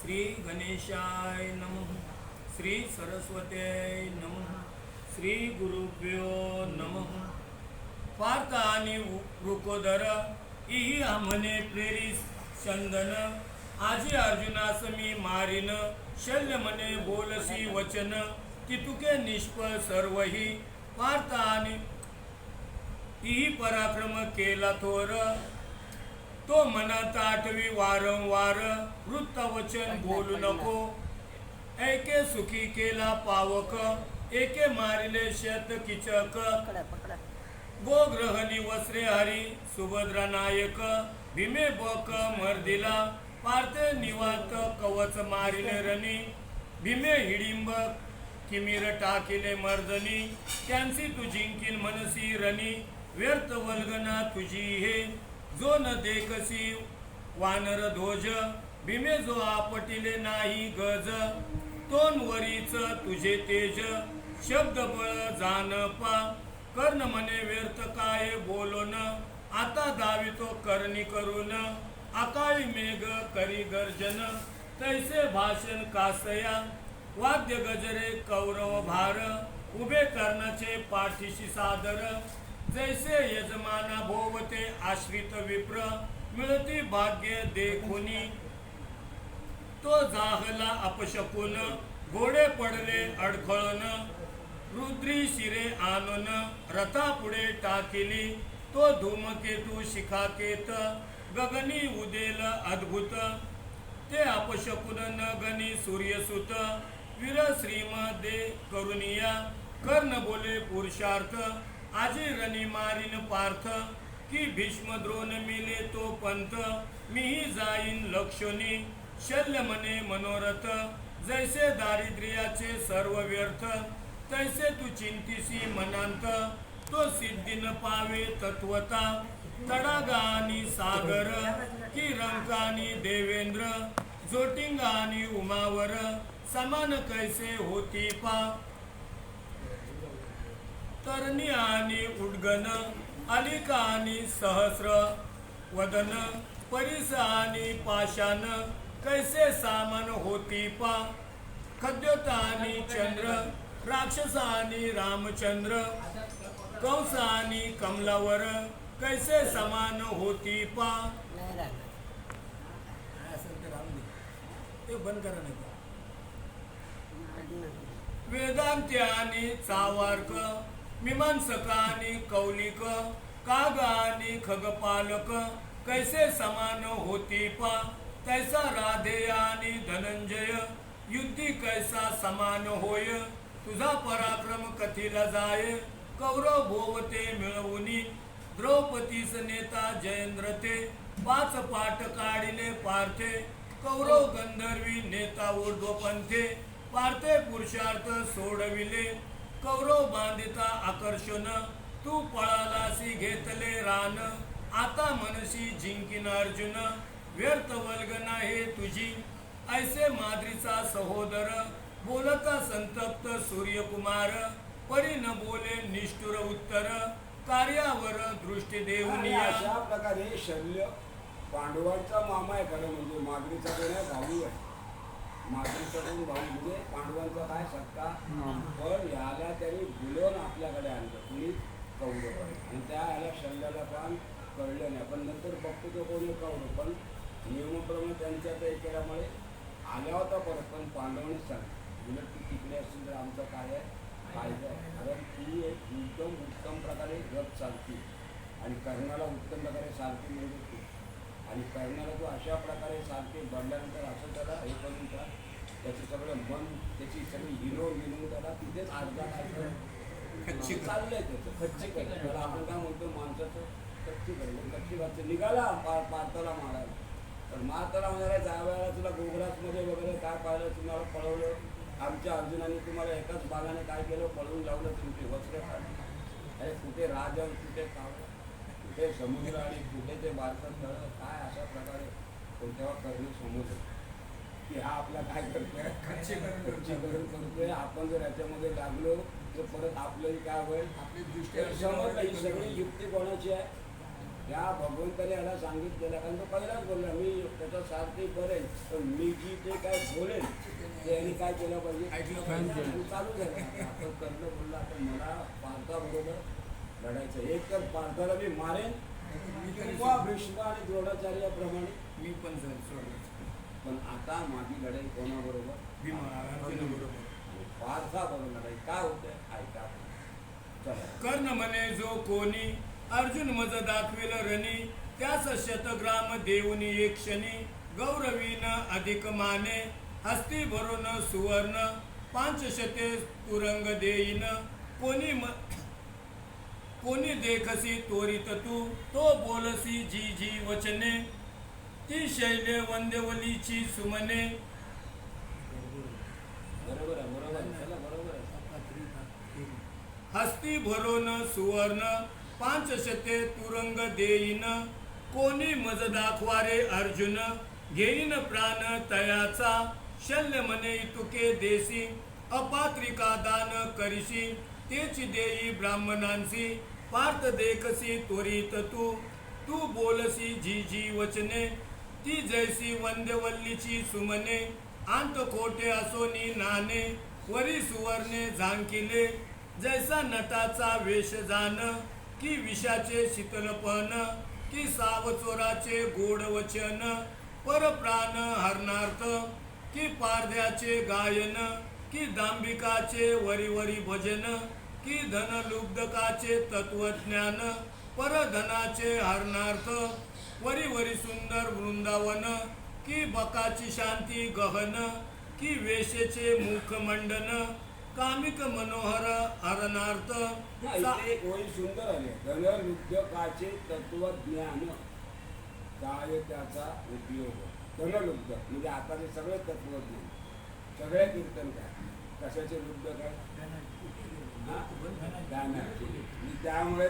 श्री गणेशाय नमः श्री सरस्वत्याय नमः श्री गुरुभ्यो नमः। पार्थ आणि वृकोदर इही आम्हने प्रेरिस चंदन। आजी अर्जुनास मी मारिन शल्य मने बोलसी वचन। तितुके निष्प निष्फळ सर्वही पार्थ आणि इही पराक्रम केला थोर तो मनात आठवी वारंवार वृत्तवचन बोलू नको. ऐके सुखी केला पावक एके मारिले शत किचक. गोग्रहणी वस्त्रे हरी सुभद्रा नायक. भीमे बक मर्दिला पार्थे निवात कवच मारिले रणी भीमे हिडिंब किमीर टाकिले मर्दनी. त्यांची तू जिंकीन मनसी रणी व्यर्थ वल्गना तुझी हे. जो न देखसी वानर ध्वज भीमे जो आपटिले नाही गज. तोन वरीच तुझे तेज शब्द बळ जाण पा. कर्ण मने व्यर्थ काय बोलोन आता दावितो करणी करून. अकाळी मेघ करी गर्जन तैसे भाषण कासया. वाद्य गजरे कौरव भार उभे कर्णाचे पाठीशी सादर. जैसे यजमाना भोवते आश्रित विप्र मिळती भाग्य देखुनी। तो जाहला अपशकुन घोडे पडले अडखळन। रुद्री शिरे आणून रथा पुढे टाकिली। तो धूमकेतू शिखाकेत गगनी उदेल अद्भुत। ते अपशकुन न गणी सूर्यसुत वीर श्रीमदे करुणिया। कर्ण बोले पुरुषार्थ आज रणी मारीन पार्थ. की भीष्म द्रोण मिले तो पंथ. मीही जाईन लक्षणी. शल्य मने मनोरथ. जैसे दारिद्र्याचे सर्व व्यर्थ. तैसे तू चिंतिसी मनांत. तो सिद्धीन पावे तत्वता. तडागानी आणि सागर. की रंकानी देवेंद्र. जोटिंगानी आणि उमावर. समान कैसे होती पा. तरणी आणि उड्गण अलिका आणि सहस्र वदन परिस आणि पाषाण कैसे सामान होती पा? खद्योत आणि चंद्र राक्षस आणि रामचंद्र कंस आणि कमलावर कैसे समान होती पा? बंद करा नाही चावार्क मीमांसकानी कौलिक कागानी आणि खगपालक कैसे समान होती पा? तैसा राधे आणि धनंजय युद्धी कैसा समान होय? तुझा पराक्रम कथीला जाय? कौरव भोवते मिळवुनी द्रौपदीस नेता जयेंद्र ते पाच पाठ काढिले पार्थे कौरव गंधर्वी नेता ऊर्ध्वपंथे पार्थे पुरुषार्थ सोडविले कौरव बांधिता आकर्षण तू पळालासी घेतले रान. आता मनसी जिंकीन अर्जुन व्यर्थ वल्गना हे तुझी. ऐसे माद्रीचा सहोदर बोलता संतप्त सूर्यकुमार. परी न बोले निष्ठुर उत्तर कार्यावर दृष्टी आणि देऊनिया अशा प्रकारे शल्य पांडवांचा मामा आहे खरं म्हणजे मागणीचा कोण आहे? भाऊ आहे. मागणीचा कोण भाऊ म्हणजे पांडवांचा काय शकता पण याला त्यांनी बोलवून आपल्याकडे आणलं. कुणी कौरव आणि त्या ह्याला शल्याला पण कळलं नाही. पण नंतर बघतो तो कोणी कौरव. पण नियमाप्रमाणे त्यांच्या ते केल्यामुळे आल्या होता परत. पण पांडवांनीच सांग उलट ती तिकडे असेल तर आमचं काय आहे? फायदा आहे. कारण ती एक एकदम उत्तम प्रकारे रथ चालते. आणि कर्णाला उत्तम प्रकारे सारखी मिळते आणि कर्णाला तो अशा प्रकारे सारखे बनल्यानंतर असं त्याला हे करून त्या त्याचं सगळं मन त्याची सगळी हिरो हिरो त्याला तिथेच अर्धा खच्ची. चाललंय त्याचं खच्ची त्याला आपण काय म्हणतो माणसाचं कच्ची कर. कच्ची करतो निघाला पा पार्थाला मारायला. तर मारताना म्हणाला ज्या वेळेला तुला गोग्रासमध्ये वगैरे काय पाहिलं तुम्हाला पळवलं. आमच्या अर्जुनाने तुम्हाला एकाच बागाने काय केलं पळवून लावलं तुमची वस्त्र काढली अरे कुठे राज आणि कुठे कावळं कुठे समुद्र आणि कुठे ते भारतात काय अशा प्रकारे कोणत्या करणं समोर. की हा आपला काय करतोय? खच्चीकरण करतोय. आपण जर याच्यामध्ये लागलो तर परत आपलंही काय होईल? आपली दृष्टी तर ही सगळी युक्ती कोणाची आहे? या भगवंताने याला सांगितलेलं. कारण तो पहिलाच बोलला मी त्याचा सारथी करेन पण मी जी ते काय बोलेन ते यांनी काय केलं पाहिजे? ऐकलं पाहिजे. आणि चालू झालं. आपण कर्ण बोलला आता मला पार्थाबरोबर लढायचं एक तर पार्थाला मी मारेन. तरी किंवा भीष्म आणि द्रोणाचार्याप्रमाणे. मी पण जाईल पण आता माझी लढाई कोणाबरोबर? आणि पार्थाबरोबर लढाई. काय होते ऐका. कर्ण म्हणे जो कोणी अर्जुन मज दाखविल रणी त्यास शतग्राम देऊनी एक क्षणी गौरवीन अधिक माने हस्ती भरून सुवर्ण. पांचशते तुरंग देईन. कोणी म कोणी देखसी त्वरित तू तो बोलसी जी जी वचने ती शैले वंदेवलीची सुमने. हस्ती भरून सुवर्ण पाच शते तुरंग देईन. कोणी मज दाखवारे अर्जुन घेईन प्राण तयाचा. शल्य म्हणे तुके देसी अपात्रिका दान करिशी. तेची देई ब्राह्मणांसी पार्थ देखसी त्वरित तू. तू बोलसी जी जी वचने ती जैसी वंदेवल्लीची सुमने अंत खोटे असोनी नाणे वरी सुवर्णे झांकिले. जैसा नटाचा वेश जाण की विषाचे शीतलपण की सावचोराचे गोड वचन परप्राण हरणार्थ की पारध्याचे गायन की दांबिकाचे वरीवरी भजन की धनलुब्धकाचे तत्वज्ञान परधनाचे हरणार्थ वरी वरी सुंदर वृंदावन की बकाची शांती गहन की वेशेचे मुखमंडन कामिक मनोहर हरणार्थ. हा, सुंदर आली धनलुब्धकाचे तत्वज्ञान. काय त्याचा उपयोग? धनलुब्ध म्हणजे आता ते सगळे तत्वज्ञान. सगळे कीर्तन काय? कशाचे लुब्ध काय? त्यामुळे